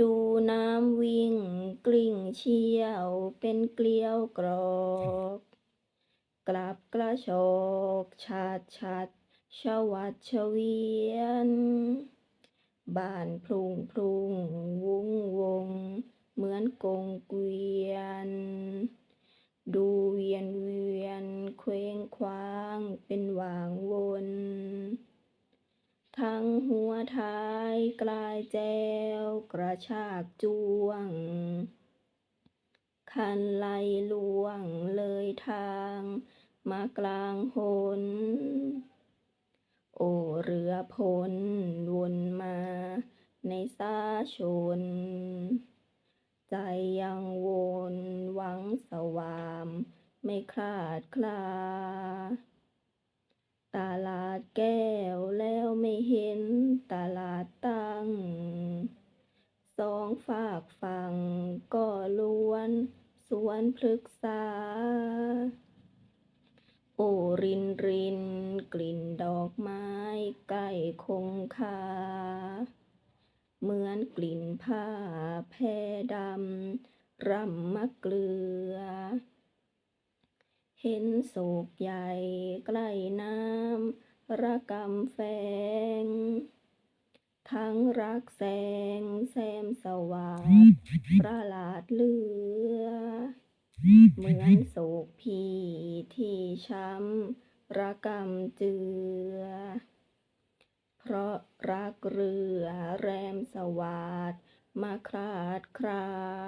ดูน้ำวิ่งกลิ้งเชี่ยวเป็นเกลียวกรอกกลับกระโชกชาดชัดชวัดชเวียนบ้านพลุงพลุงวุ้งวง เหมือนกงเกวียน ดูเวียนเวียนเคว้งคว้างเป็นหวางวน ทั้งหัวท้ายกลายแจวกระชากจ้วง คันไลล่วงเลยทางมากลางหนโอเรือพ้นวนมาในสาชน ใจยังวนหวังสวามไม่คลาดคลา สองฝากฝั่งก็ล้วน สวนพฤกษา โอรินริน กลิ่นดอกไม้ใกล้คงคา เหมือนกลิ่นผ้าแพรดำรำมะเกลือ เห็นโศกใหญ่ใกล้น้ำระกำแฝง ทั้งรักแสงแซมสว่างประหลาดเหลือ เหมือนโศกพี่ที่ช้ำระกำเจือ เพราะรักเรือแรมสวาดมาคลาดคลาย